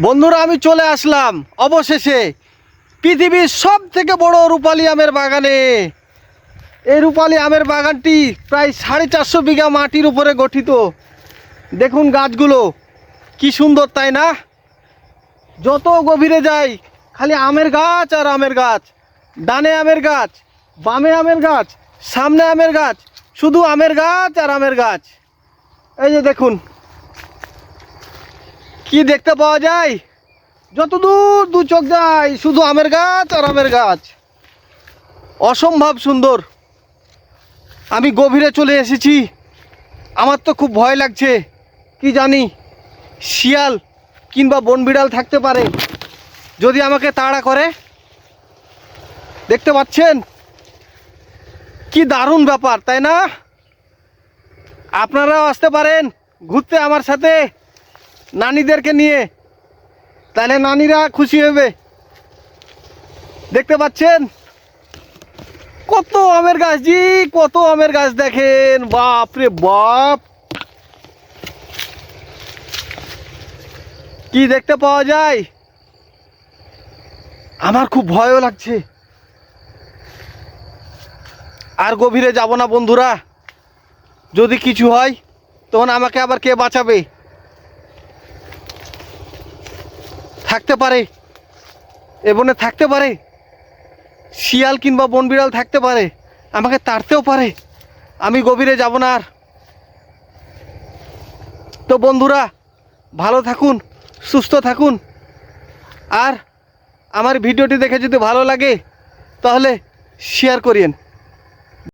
বন্ধুরা, আমি চলে আসলাম অবশেষে পৃথিবীর সব থেকে বড় রূপালী আমের বাগানে। এই রূপালী আমের বাগানটি প্রায় সাড়ে চারশো বিঘা মাটির উপরে গঠিত। দেখুন গাছগুলো, কি সুন্দর, তাই না? যত গভীরে যাই, খালি আমের গাছ আর আমের গাছ, ডানে আমের গাছ, বামে আমের গাছ, সামনে আমের গাছ, শুধু আমের গাছ আর আমের গাছ। এই যে দেখুন কি দেখতে পাওয়া যায়? যত দূর দু চোখ যায়, শুধু আমের গাছ আর আমের গাছ। অসম্ভব সুন্দর। আমি গভীরে চলে এসেছি। আমার তো খুব ভয় লাগছে। কি জানি, শিয়াল কিংবা বন বিড়াল থাকতে পারে। যদি আমাকে তাড়া করে। দেখতে পাচ্ছেন? কি দারুণ ব্যাপার, তাই না? আপনারাও আসতে পারেন ঘুরতে আমার সাথে। নানিদেরকে নিয়ে। তাহলে নানিরা খুশি হবে। দেখতে পাচ্ছেন? কত আমের গাছ জি, কত আমের গাছ দেখেন। বাপ রে বাপ। কি দেখতে পাওয়া যায়? আমার খুব ভয়ও লাগছে। আর গভীরে যাব না বন্ধুরা। যদি কিছু হয়, তখন আমাকে আবার কে বাঁচাবে? থাকতে পারে। এ বনে থাকতে পারে। শিয়াল কিংবা বন বিড়াল থাকতে পারে। আমাকে তাড়তেও পারে। আমি গভীরে যাব না আর। তো বন্ধুরা, ভালো থাকুন, সুস্থ থাকুন। আর আমার ভিডিওটি দেখে যদি ভালো লাগে, তাহলে শেয়ার করিয়েন।